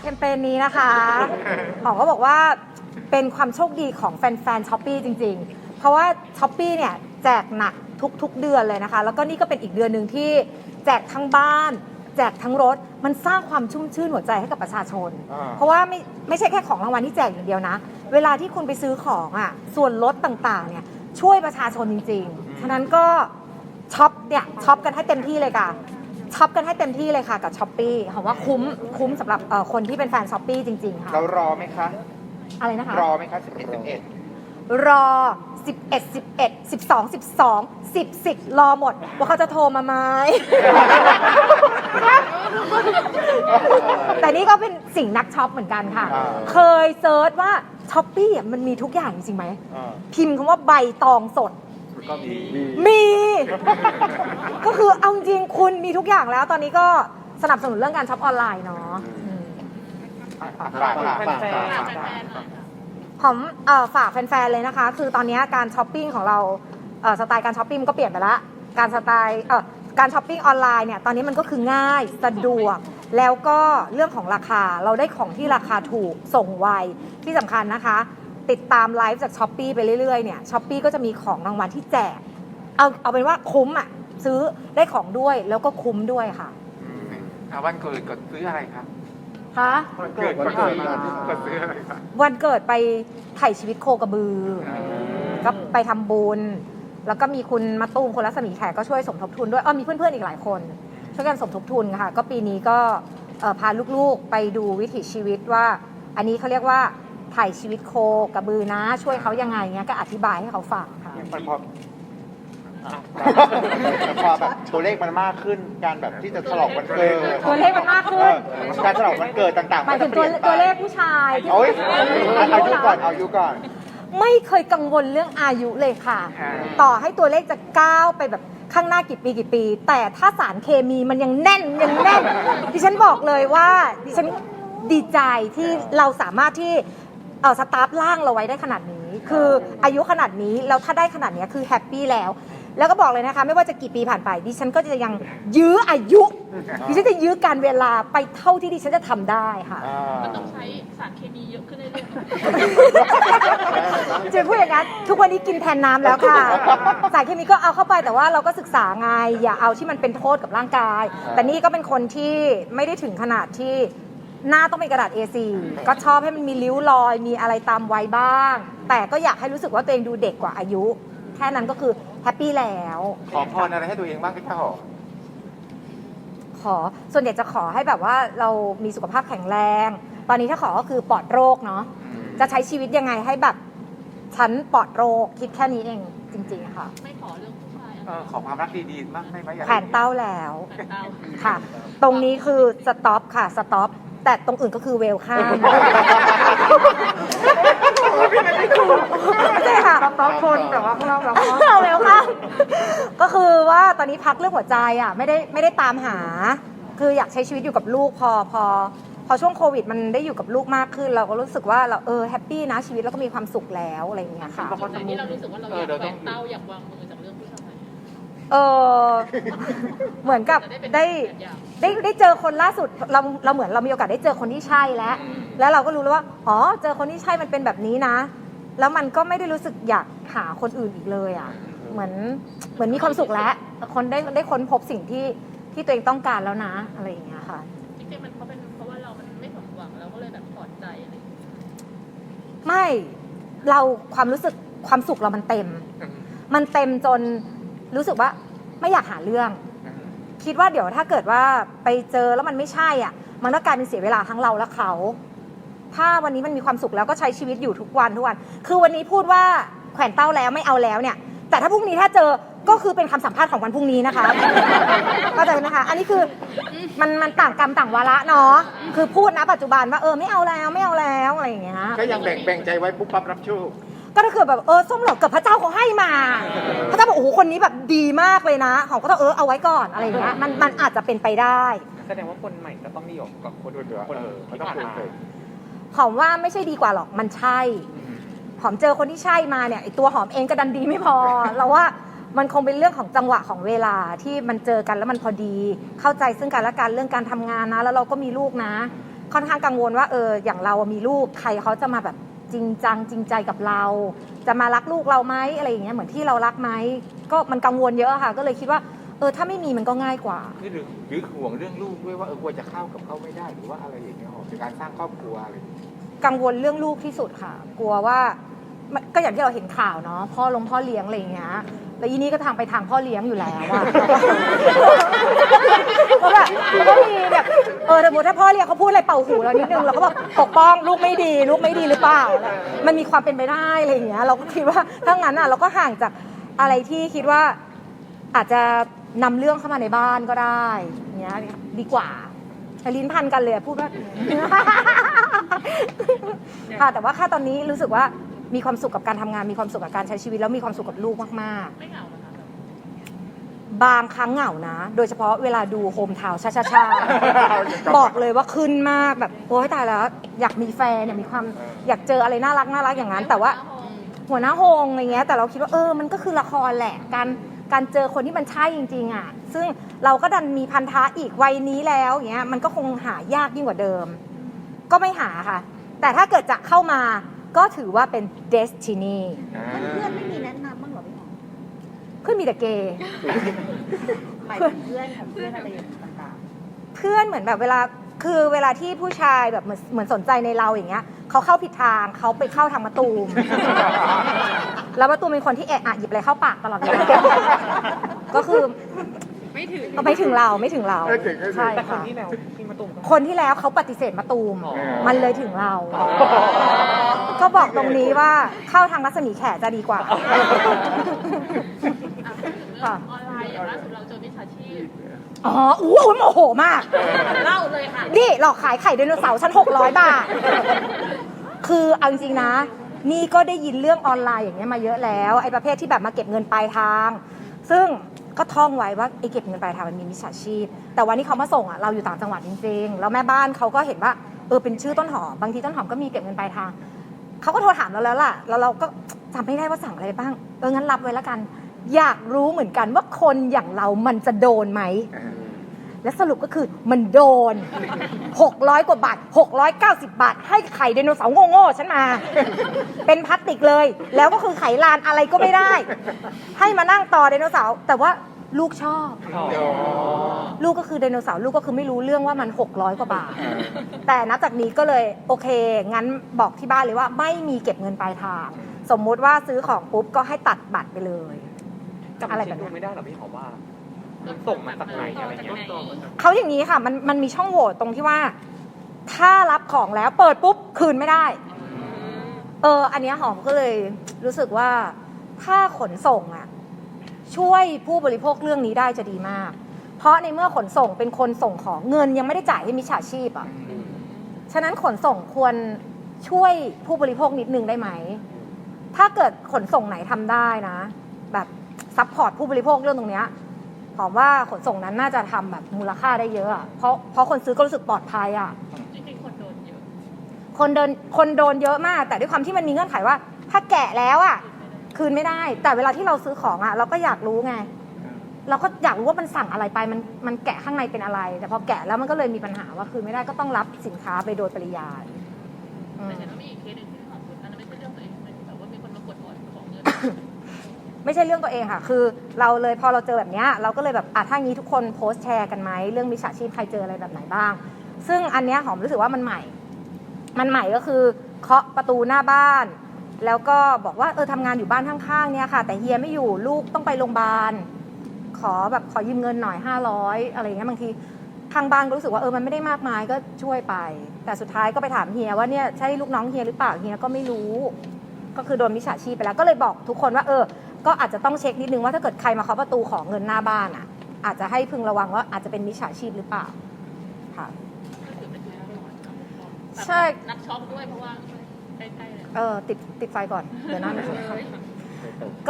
แคมเปญนี้นะคะหอมก็บอกว่าเป็นความโชคดีของแฟนๆช้อปปีจริง ๆ เพราะว่าช้อปปีเนี่ยแจกหนักทุกๆเดือนเลยนะคะ แล้วก็นี่ก็เป็นอีกเดือนหนึ่งที่แจกทั้งบ้าน แจกทั้งรถ มันสร้างความชุ่มชื่นหัวใจให้กับประชาชนอ่าเพราะว่าไม่ไม่ใช่แค่ของรางวัลที่แจกอย่างเดียวนะ เวลาที่คุณไปซื้อของอะส่วนลดต่างๆเนี่ยช่วยประชาชนจริงๆ ฉะนั้นก็ช็อปเนี่ยช็อปกันให้เต็มที่เลยค่ะ ช็อปกันให้เต็มที่เลยค่ะกับช้อปปี้หอมว่าคุ้มคุ้มสำหรับเอ่อคนที่เป็นแฟนช้อปปี้จริง ๆ ค่ะ เรารอไหมคะ อะไรนะคะ รอไหมคะ11 11 รอ 11 11 12 12 10 10 รอหมด ว่าเขาจะโทรมาไหม แต่นี่ก็เป็นสิ่งนักช็อปเหมือนกันค่ะ อ่า เคยเซิร์ชว่าช้อปปี้อะมันมีทุกอย่างจริงไหม อ่า พิมพ์คำว่าใบตองสด ก็มีมี ก็คือเอาจริงๆคุณมีทุกอย่างแล้ว ตอนนี้ก็สนับสนุนเรื่องการช็อปออนไลน์เนาะอืมฝากฝากฝากฝากฝากผมเอ่อฝากแฟนๆเลยนะคะ คือตอนนี้การช้อปปิ้งของเราเอ่อสไตล์การช้อปปิ้งมันก็เปลี่ยนไปละ การสไตล์เอ่อการช้อปปิ้งออนไลน์เนี่ยตอนนี้มันก็คือง่ายสะดวก แล้วก็เรื่องของราคาเราได้ของที่ราคาถูกส่งไวที่สำคัญนะคะ ติดตามไลฟ์จากช้อปปีไปเรื่อยๆเนี่ยช้อปปีก็จะมีของรางวัลที่แจก เอาเอาเป็นว่าคุ้มอะซื้อได้ของด้วยแล้วก็คุ้มด้วยค่ะอะวันเกิดกดซื้ออะไรครับคะวันเกิดกดซื้อกดซื้ออะไรครับวันเกิดไปไถ่ชีวิตโคกระบือก็ไปทำบุญ แล้วก็มีคุณมาตุ้มคนรัศมีแขกก็ช่วยสมทบทุนด้วยเออมีเพื่อนๆอีกหลายคน ช่วยกันสมทบทุนค่ะ ก็ปีนี้ก็เอ่อพาลูกๆไปดูวิถีชีวิตว่า อันนี้เขาเรียกว่า ถ่ายชีวิตโคกระบือนะ ช่วยเขายังไงเงี้ยก็อธิบายให้เขาฟังค่ะ มันพออะแต่พอแบบตัวเลขมันมากขึ้นการแบบที่จะฉลองวันเกิดตัวเลขมันมากขึ้นเออการฉลองวันเกิดต่างๆหมายถึงตัวนจะปตัวเลยขนไปผู้ชายที่โอ้ยอาเอายุยุเหรก่ออนเอายุก่อน ไม่เคยกังวลเรื่องอายุเลยค่ะอ่าต่อให้ตัวเลขจะก้าวไปแบบข้างหน้ากี่ปีกี่ปี แต่ถ้าสารเคมีมันยังแน่นยังแน่น ดิฉันบอกเลยว่าดิฉันดีใจที่เราสามารถที่ เออสตาฟร่างเราไว้ได้ขนาดนี้ คืออายุขนาดนี้แล้วถ้าได้ขนาดนี้คือแฮปปี้แล้ว แล้วก็บอกเลยนะคะ ไม่ว่าจะกี่ปีผ่านไปดิฉันก็จะยังยื้ออายุ ดิฉันจะยื้อการเวลาไปเท่าที่ดิฉันจะทำได้ค่ะ อ่ามันต้องใช้สารเคมีเยอะขึ้นเรื่อยๆจะพูดอย่างนั้นทุกวันนี้กินแทนน้ำแล้วค่ะ สารเคมีก็เอาเข้าไปแต่ว่าเราก็ศึกษาไง อย่าเอาที่มันเป็นโทษกับร่างกาย แต่นี่ก็เป็นคนที่ไม่ได้ถึงขนาดที่ หน้าต้องเป็นกระดาษ A4 ก็ชอบให้มันมีริ้วรอย มีอะไรตามไว้บ้าง แต่ก็อยากให้รู้สึกว่าตัวเองดูเด็กกว่าอายุ แค่นั้นก็คือแฮปปี้แล้ว ขอพรอะไรให้ตัวเองบ้างพี่เจ้าหอมขอ ส่วนใหญ่จะขอให้แบบว่าเรามีสุขภาพแข็งแรง ตอนนี้ถ้าขอก็คือปลอดโรคเนาะ จะใช้ชีวิตยังไงให้แบบฉันปลอดโรคคิดแค่นี้เองจริงๆค่ะ ไม่ขอเรื่องผู้ชายเออขอความรักดีๆบ้างได้ไหมอยกแขวนเต้าแล้วแต่เตาค่ะ ตรงนี้คือสต็อปค่ะ สต็อป แต่ตรงอื่นก็คือเวลข้ามไม่ใช่ค่ะสต็อปคนแต่ว่าข้างนอกเราเวลข้ามก็คือว่าตอนนี้พักเรื่องหัวใจอะไม่ได้ไม่ได้ตามหา คืออยากใช้ชีวิตอยู่กับลูกพอพอ พอช่วงโควิด มันได้อยู่กับลูกมากขึ้น เราก็รู้สึกว่าเราเออแฮปปี้นะชีวิตแล้วก็มีความสุขแล้วอะไรอย่างเงี้ยค่ะจุดไหนที่เรารู้สึกว่าเราอยากแขวนเต้าอยากวางมือ เออเหมือนกับจะได้เป็นได้แบบอย่างได้ได้เจอคนล่าสุดเราเราเหมือนเรามีโอกาสได้เจอคนที่ใช่แล้ว แล้วเราก็รู้แล้วว่า อ๋อ เจอคนที่ใช่มันเป็นแบบนี้นะ แล้วมันก็ไม่ได้รู้สึกอยากหาคนอื่นอีกเลยอะ เหมือนเหมือนมีความสุขแล้ว คนได้ได้ค้นพบสิ่งที่ที่ตัวเองต้องการแล้วนะ อะไรอย่างเงี้ยค่ะจริงๆมันเพราะเป็นเพราะว่าเรามันไม่สมหวังเราก็เลยแบบถอดใจอะไรอย่างเงี้ยไม่เราความรู้สึกความสุขเรามันเต็ม มันเต็มจน รู้สึกว่าไม่อยากหาเรื่อง คิดว่าเดี๋ยวถ้าเกิดว่าไปเจอแล้วมันไม่ใช่อะ มันก็กลายเป็นเสียเวลาทั้งเราและเขา ถ้าวันนี้มันมีความสุขแล้วก็ใช้ชีวิตอยู่ทุกวันทุกวัน คือวันนี้พูดว่าแขวนเต้าแล้วไม่เอาแล้วเนี่ย แต่ถ้าพรุ่งนี้ถ้าเจอก็คือเป็นคำสัมภาษณ์ของวันพรุ่งนี้นะคะเข้าใจไหมคะ อันนี้คือมันมันต่างกรรมต่างวาระเนาะ คือพูดนะปัจจุบันว่าเออไม่เอาแล้วไม่เอาแล้วอะไรอย่างเงี้ย ก็ยังแบ่งแบ่งใจไว้ปุ๊บปั๊บรับโชค ก็ถ้าเกิดแบบเออส้มเหรอเกิดพระเจ้าเขาให้มา พระเจ้าบอกโอ้โหคนนี้แบบดีมากเลยนะหอมก็ต้องเออเอาไว้ก่อนอะไรอย่างเงี้ยมันมันอาจจะเป็นไปได้แสดงว่าคนใหม่ก็ต้องนิยมกับคนคนเดียวคนเออที่ผ่านมาหอมว่าไม่ใช่ดีกว่าหรอกมันใช่ หอมเจอคนที่ใช่มาเนี่ยไอตัวหอมเองก็ดันดีไม่พอ เราว่ามันคงเป็นเรื่องของจังหวะของเวลาที่มันเจอกันแล้วมันพอดี เข้าใจซึ่งกันและกันเรื่องการทำงานนะ แล้วเราก็มีลูกนะ ค่อนข้างกังวลว่าเอออย่างเรามีลูกใครเขาจะมาแบบ จริงจังจริงใจกับเรา จะมารักลูกเราไหมอะไรอย่างเงี้ยเหมือนที่เรารักไหมก็มันกังวลเยอะค่ะ ก็เลยคิดว่าเออถ้าไม่มีมันก็ง่ายกว่า นี่หรือหรือห่วงเรื่องลูกด้วยว่าเออกลัวจะเข้ากับเขาไม่ได้หรือว่าอะไรอย่างเงี้ยหรอในการสร้างครอบครัวอะไรอย่างเงี้ย กังวลเรื่องลูกที่สุดค่ะ กลัวว่า มันก็อย่างที่เราเห็นข่าวเนาะพ่อลงพ่อเลี้ยงอะไรอย่างเงี้ยแล้วอีนี่ก็ทางไปทางพ่อเลี้ยงอยู่แล้วอะก็แบบก็มีแบบเออสมมติถ้าพ่อเลี้ยงเขาพูดอะไรเป่าหูเรานิดนึงเราก็แบบปกป้องลูกไม่ดีลูกไม่ดีหรือเปล่าอะไรมันมีความเป็นไปได้อะไรอย่างเงี้ยเราก็คิดว่าถ้างั้นอะเราก็ห่างจากอะไรที่คิดว่าอาจจะนำเรื่องเข้ามาในบ้านก็ได้อย่างเงี้ยดีกว่าแต่ลิ้นพันกันเลยอะพูดว่าค่ะแต่ว่าค่าตอนนี้รู้สึกว่า มีความสุขกับการทำงานมีความสุขกับการใช้ชีวิตแล้วมีความสุขกับลูกมากไม่เหงาเหรอคะๆบางครั้งเหงานะ โดยเฉพาะเวลาดูโฮมทาวน์ชาชาชาบอกเลยว่าขึ้นมากแบบโอ้ยตายแล้วอยากมีแฟนอยากมีความอยากเจออะไรน่ารักน่ารักอย่างนั้น แต่ว่าหัวหน้าโฮงอะไรเงี้ยแต่เราคิดว่าเออมันก็คือละครแหละ การการเจอคนที่มันใช่จริงๆอะซึ่งเราก็ดันมีพันธะอีกวัยนี้แล้วอย่างเงี้ยมันก็คงหายากยิ่งกว่าเดิม ก็ไม่หาค่ะ แต่ถ้าเกิดจะเข้ามา ก็ถือว่าเป็น destiny เพื่อนๆไม่มีแนะนำบ้างเหรอพี่หอมเพื่อนมีแต่เกย์หมายถึงเพื่อนของเพื่อนอะไรอย่างต่างเพื่อนเหมือนแบบเวลาคือเวลาที่ผู้ชายแบบเหมือนเหมือนสนใจในเราอย่างเงี้ยเขาเข้าผิดทางเขาไปเข้าทางมะตูม แล้วมะตูมเป็นคนที่เอะอะหยิบอะไรเข้าปากตลอดเวลา ก็คือ ไม่ถึงเอาไม่ถึงเราไม่ถึงเราไม่ถึงไม่ถึง ใช่แต่คนค่ะที่แล้วที่มาตุมก็ คนที่แล้วเขาปฏิเสธมะตูม อ๋อ มันเลยถึงเรา ก็บอกตรงนี้ว่าเข้าทางรัศมีแขจะดีกว่า อะพูดถึงเรื่องออนไลน์อย่างล่าสุดเราเจอมิจฉาชีพอ๋ออู้หูโมโหมาก เล่าเลยค่ะ นี่หลอกขายไข่ไดโนเสาร์ชั้น600 บาท คือเอาจริงๆนะ นี่ก็ได้ยินเรื่องออนไลน์อย่างเงี้ยมาเยอะแล้ว ไอ้ประเภทที่แบบมาเก็บเงินปลายทาง ซึ่ง ก็ท่องไว้ว่าไอ้เก็บเงินปลายทางมันมีมิจฉาชีพ แต่วันที่เขามาส่งอะเราอยู่ต่างจังหวัดจริงๆ แล้วแม่บ้านเขาก็เห็นว่าเออเป็นชื่อต้นหอมบางทีต้นหอมก็มีเก็บเงินปลายทางเขาก็โทรถามเราแล้วล่ะแล้วเราก็จำไม่ได้ว่าสั่งอะไรบ้างเอองั้นรับไว้แล้วกัน อยากรู้เหมือนกันว่าคนอย่างเรามันจะโดนไหม และสรุปก็คือมันโดน 600 กว่าบาท 690 บาท ให้ไข่ไดโนเสาร์โง่ๆฉันมา เป็นพลาสติกเลย แล้วก็คือไขลานอะไรก็ไม่ได้ ให้มานั่งต่อไดโนเสาร์แต่ว่าลูกชอบ ลูกก็คือไดโนเสาร์ลูกก็คือไม่รู้เรื่องว่ามัน 600 กว่าบาท แต่นับจากนี้ก็เลยโอเค งั้นบอกที่บ้านเลยว่าไม่มีเก็บเงินปลายทาง สมมุติว่าซื้อของปุ๊บก็ให้ตัดบัตรไปเลยจำอะไรชื่แบบอเนี้ยไม่ได้หรอพี่หอมว่ามัน ส่งมาจากไหนอะไรเงี้ยเขาอย่างนี้ค่ะมันมันมีช่องโหว่ตรงที่ว่า ถ้ารับของแล้วเปิดปุ๊บคืนไม่ได้ เออ อันเนี้ยหอมก็เลยรู้สึกว่าถ้าขนส่งอะช่วยผู้บริโภคเรื่องนี้ได้จะดีมาก เพราะในเมื่อขนส่งเป็นคนส่งของเงินยังไม่ได้จ่ายให้มิจฉาชีพอะฉะนั้นขนส่งควรช่วยผู้บริโภคนิดนึงได้ไหม ถ้าเกิดขนส่งไหนทำได้นะ แบบซัพพอร์ตผู้บริโภคเรื่องตรงเนี้ย หอมว่าขนส่งนั้นน่าจะทำแบบมูลค่าได้เยอะอะเพราะเพราะคนซื้อก็รู้สึกปลอดภัยอะจริงๆคนโดนเยอะคนเดินคนโดนเยอะมาก แต่ด้วยความที่มันมีเงื่อนไขว่า ถ้าแกะแล้วอะคืนไม่ได้ แต่เวลาที่เราซื้อของอะเราก็อยากรู้ไง เราก็อยากรู้ว่ามันสั่งอะไรไปมันมันแกะข้างในเป็นอะไร แต่พอแกะแล้วมันก็เลยมีปัญหาว่าคืนไม่ได้ก็ต้องรับสินค้าไปโดยปริยายอืมแต่เห็นว่ามีอีกเคสหนึ่ง ไม่ใช่เรื่องตัวเองค่ะ คือเราเลยพอเราเจอแบบเนี้ยเราก็เลยแบบอะถ้างี้ทุกคนโพสต์แชร์กันไหมเรื่องมิจฉาชีพใครเจออะไรแบบไหนบ้าง ซึ่งอันเนี้ยหอมรู้สึกว่ามันใหม่ มันใหม่ก็คือเคาะประตูหน้าบ้าน แล้วก็บอกว่าเออทำงานอยู่บ้านข้างๆเนี่ยค่ะ แต่เฮียไม่อยู่ลูกต้องไปโรงพยาบาลขอแบบขอยืมเงินหน่อย 500 อะไรอย่างเงี้ยบางทีทางบ้านก็รู้สึกว่าเออมันไม่ได้มากมายก็ช่วยไป แต่สุดท้ายก็ไปถามเฮียว่าเนี่ยใช่ลูกน้องเฮียหรือเปล่าเฮียก็ไม่รู้ ก็คือโดนมิจฉาชีพไปแล้วก็เลยบอกทุกคนว่าเออ ก็อาจจะต้องเช็คนิดนึงว่าถ้าเกิดใครมาเคาะประตูของเงินหน้าบ้านอะ อาจจะให้พึงระวังว่าอาจจะเป็นมิจฉาชีพหรือเปล่าค่ะก็ถือเป็นการก่อนใช่นักช็อปด้วยเพราะว่าใกล้ๆเลยเออติดติดไฟก่อนเดี๋ยวนะไม่ใช่ไฟ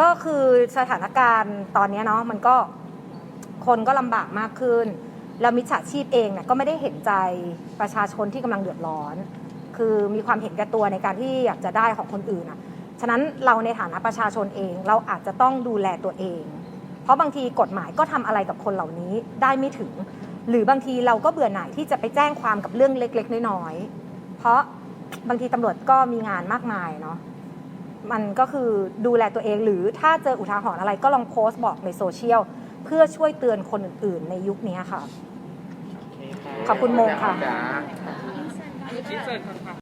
ก็คือสถานการณ์ตอนเนี้ยเนาะมันก็คนก็ลำบากมากขึ้น แล้วมิจฉาชีพเองเนี่ยก็ไม่ได้เห็นใจประชาชนที่กำลังเดือดร้อน คือมีความเห็นแก่ตัวในการที่อยากจะได้ของคนอื่นอะ ฉะนั้นเราในฐานะประชาชนเองเราอาจจะต้องดูแลตัวเอง เพราะบางทีกฎหมายก็ทำอะไรกับคนเหล่านี้ได้ไม่ถึง หรือบางทีเราก็เบื่อหน่ายที่จะไปแจ้งความกับเรื่องเล็ก ๆ น้อยๆเพราะบางทีตำรวจก็มีงานมากมายเนาะมันก็คือดูแลตัวเองหรือถ้าเจออุทาหรณ์อะไรก็ลองโพสต์บอกในโซเชียลเพื่อช่วยเตือนคนอื่น ๆ ในยุคนี้ค่ะ ขอบคุณโมค่ะจ๋าอินเสิร์ตก่อนค่ะ